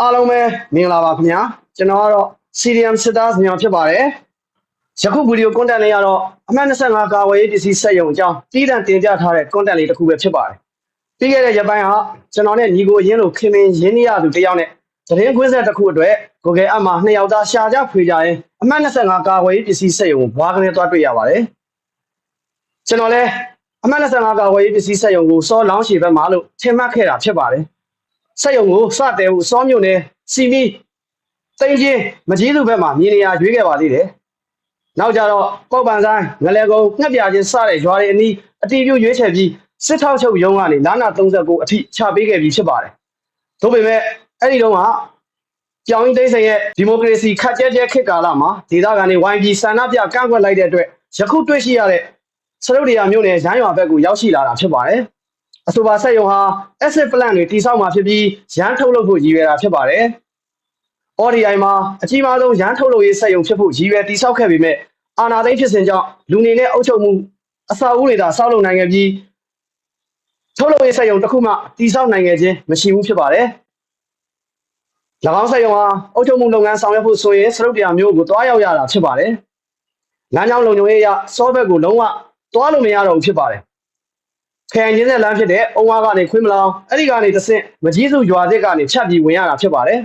အားလုံးပဲမင်္ဂလာပါခင်ဗျာကျွန်တော်ကတော့ CDM Sitters ညောင်ဖြစ်ပါတယ်ယခုဗီဒီယို content လေးကတော့အမှတ်25ကာဝယ်ရေးပစ္စည်းစက်ရုံအကြောင်းတီးတန့်တင်ပြထားတဲ့ content လေးတစ်ခုပဲဖြစ်ပါတယ်ပြီးခဲ့တဲ့ရက်ပိုင်းကကျွန်တော်နဲ့ညီကိုရင်းလို့ခင်မင်းရင်းနှီးရသူတစ်ယောက်နဲ့သတင်းခွင်းဆက်တစ်ခုအတွက် Google App မှာနှစ်ယောက်သားရှာကြဖွေကြရင်အမှတ်25ကာဝယ်ရေးပစ္စည်းစက်ရုံကိုဘွားကနေသွားတွေ့ရပါတယ်ကျွန်တော်လည်းအမှတ်25ကာဝယ်ရေးပစ္စည်းစက်ရုံကိုစောလောင်းရှည်ဘက်မှာလို့ထင်မှတ်ခဲ့တာဖြစ်ပါတယ် စက်ရုံကိုစတဲ့ဟုစောမြို့နယ်စီမီတိန်ချင်းမကြီးသူဘက်မှာမြေနေရာရွေးခဲ့ပါသေးတယ်။နောက်ကြတော့ပောက်ပန်ဆိုင်ငလဲကုန်းငှက်ပြချင်းစတဲ့ရွာတွေအနီးအတီးပြိုရွေးချယ်ပြီးစစ်ထောက်ချုပ်ရုံးကနေလာနာ39အထိချပေးခဲ့ပြီးဖြစ်ပါတယ်။ဒါပေမဲ့အဲ့ဒီတော့ကကြောင်ရင်တိတ်ဆိတ်ရဲ့ဒီမိုကရေစီခက်ကြဲကြဲခေတ်ကာလမှာဒေသခံတွေဝိုင်းပြီးဆန္ဒပြကန့်ကွက်လိုက်တဲ့အတွက်ယခုတွေ့ရှိရတဲ့စရုပ်တရားမျိုးနဲ့ရန်ရွာဘက်ကိုရောက်ရှိလာတာဖြစ်ပါတယ်။ အဆိုပါစက်ရုံဟာ asset plan တွေတိစောက်မှာဖြစ်ပြီးရန်ထုတ်လုပ်ဖို့ရည်ရွယ်တာဖြစ်ပါတယ်။ ODI မှာအကြီးမားဆုံးရန်ထုတ်လုပ်ရေးစက်ရုံဖြစ်ဖို့ရည်ရွယ်တိစောက်ခဲ့ပေမဲ့အာဏာသိမ်းဖြစ်စဉ်ကြောင့်လူနေနဲ့အုပ်ချုပ်မှုအဆောက်အဦတွေသာစောက်လုပ်နိုင်ခဲ့ပြီးထုတ်လုပ်ရေးစက်ရုံတစ်ခုမှတိစောက်နိုင်ခဲ့ခြင်းမရှိဘူးဖြစ်ပါတယ်။၎င်းစက်ရုံဟာအုပ်ချုပ်မှုလုပ်ငန်းဆောင်ရွက်ဖို့ဆိုရင်စရုပ်တရားမျိုးကိုတွားရောက်ရတာဖြစ်ပါတယ်။လမ်းကြောင်းလုံခြုံရေးအရစောဘက်ကိုလုံးဝတွားလို့မရတော့ဘူးဖြစ်ပါတယ်။ ခရိုင်ချင်းတဲ့လမ်းဖြစ်တဲ့အုံဝါကနေခွင်းမလောင်အဲ့ဒီကနေတဆင့်မကြီးစုရွာသစ်ကနေဖြတ်ပြီးဝင်ရတာဖြစ်ပါတယ်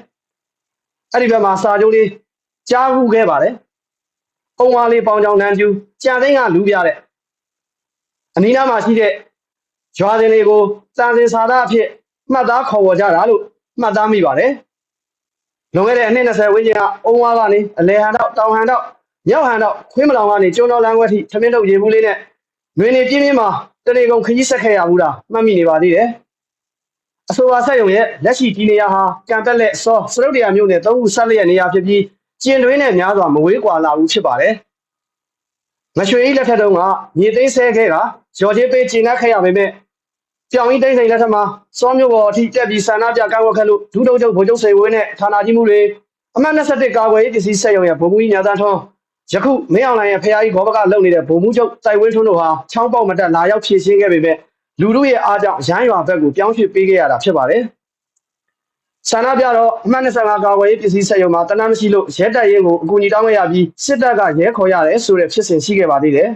အဲ့ဒီဘက်မှာစာကြိုးလေးကြားခုခဲ့ပါတယ်အုံဝါလေးပေါင်ချောင်တန်းကျူကြံသိန်းကလူပြတဲ့အနီးနားမှာရှိတဲ့ရွာစဉ်တွေကိုစံစင်စာသားအဖြစ်မှတ်သားခေါ်ဝေါ်ကြတာလို့မှတ်သားမိပါတယ်လွန်ခဲ့တဲ့အနှစ်20ဝန်းကျင်ကအုံဝါကနေအလဲဟန်တော့တောင်ဟန်တော့မြောက်ဟန်တော့ခွင်းမလောင်ကနေကျွန်းတော်လမ်းခွဲထိသမင်းတို့ရေဘူးလေးနဲ့ငွေနေပြင်းပြင်းမှာ တနေကုန်ခကြီးဆက်ခဲ့ရဘူးလားမှတ်မိနေပါသေးတယ်အဆိုပါဆက်ရုံရဲ့လက်ရှိဒီနေရာဟာကံတက်လက်စောစရုပ်တရားမျိုးနဲ့သုံးခုဆက်လျက်နေရာဖြစ်ပြီးကျင်တွင်းနဲ့များစွာမဝေးကွာလာဘူးဖြစ်ပါတယ်မရွှေကြီးလက်ထက်တုန်းကမြေသိမ်းဆဲခဲ့ကရော်ချင်းပေးကျင်နှက်ခဲ့ရပေမဲ့ပြောင်ကြီးတိုင်းဆိုင်လက်ထက်မှာစောမျိုးပေါ်အထိတက်ပြီးဆန္ဒပြကောက်ဝက်ခက်လို့ဒုတုံချုပ်ဗိုလ်ချုပ်စေဝင်းနဲ့ဌာနကြီးမှုတွေအမှတ်21ကာကွယ်ရေးပစ္စည်းဆက်ရုံရဲ့ဗိုလ်မှူးကြီးညာသန်းထွန်း ယခုမင်းအောင်လှိုင်ရဲ့ဖျားကြီးဘောဘကလုံနေတဲ့ဗိုလ်မှူးချုပ်စိုက်ဝင်းထွန်းတို့ဟာချောင်းပေါက်မတက်လာရောက်ဖြည့်ရှင်းခဲ့ပေမဲ့လူတို့ရဲ့အားကြောင့်ရမ်းရွာဘက်ကိုပြောင်းရွှေ့ပေးခဲ့ရတာဖြစ်ပါတယ်။ဆန္ဒပြတော့အမှတ်25ကာကွယ်ရေးပစ္စည်းဆက်ရုံမှာတနမ်းမရှိလို့ရဲတပ်ရင်းကိုအကူအညီတောင်းခဲ့ရပြီးစစ်တပ်ကရဲခေါ်ရတယ်ဆိုတဲ့ဖြစ်စဉ်ရှိခဲ့ပါသေးတယ်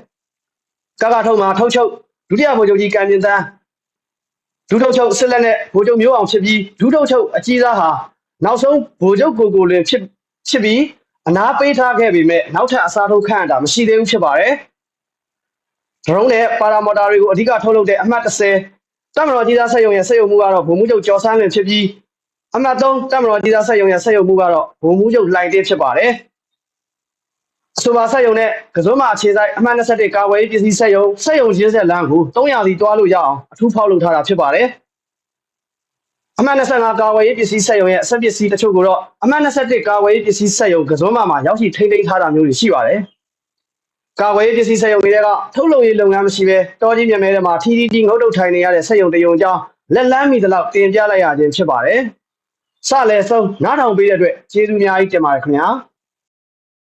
။ကကထုံမှာထုတ်ချုပ်ဒုတိယဗိုလ်ချုပ်ကြီးကံကျင်တန်းဒုထုတ်ချုပ်စစ်လက်နဲ့ဗိုလ်ချုပ်မျိုးအောင်ဖြစ်ပြီးဒုထုတ်ချုပ်အကြီးစားဟာနောက်ဆုံးဗိုလ်ချုပ်ကိုကိုလင်ဖြစ်ဖြစ်ပြီး အနာပေးထားခဲ့ပေမဲ့နောက်ထပ်အစားထိုးခန့်တာမရှိသေးဘူးဖြစ်ပါတယ်။ဒရုန်းနဲ့ပါရာမော်တာတွေကိုအဓိကထုတ်လုပ်တဲ့အမှတ်30တပ်မတော်ကြီးသားဆက်ရုံရဲ့ဆက်ရုံမှုကတော့ဗိုလ်မှူးချုပ်ကျော်ဆန်းလင်ဖြစ်ပြီးအမှတ်3တပ်မတော်ကြီးသားဆက်ရုံရဲ့ဆက်ရုံမှုကတော့ဗိုလ်မှူးချုပ်လှိုင်တင်းဖြစ်ပါတယ်။အဆိုပါဆက်ရုံနဲ့ကစုံးမအခြေဆိုင်အမှတ်21ကာဝယ်ရေးပစ္စည်းဆက်ရုံဆက်ရုံရင်းဆက်လမ်းကို300စီတွားလို့ရအောင်အထူးဖောက်လုပ်ထားတာဖြစ်ပါတယ်။ အမှတ်25ကာဝယ်ရေးပစ္စည်းဆက်ရုံရဲ့အဆက်ပစ္စည်းတချို့ကိုတော့အမှတ်21ကာဝယ်ရေးပစ္စည်းဆက်ရုံကစုံမမှာရောက်ရှိထိမ့်သိမ်းထားတာမျိုးတွေရှိပါတယ်။ကာဝယ်ရေးပစ္စည်းဆက်ရုံတွေကထုတ်လုပ်ရေးလုပ်ငန်းမရှိဘဲတော်ကြီးမြတ်မဲတွေမှာထီထီကြီးငုတ်တုတ်ထိုင်နေရတဲ့ဆက်ရုံတရုံအကြောင်းလက်လန်းမိသလောက်တင်ပြလိုက်ရခြင်းဖြစ်ပါတယ်။စလည်းဆုံးနားထောင်ပေးတဲ့အတွက်ကျေးဇူးအများကြီးတင်ပါတယ်ခင်ဗျာ။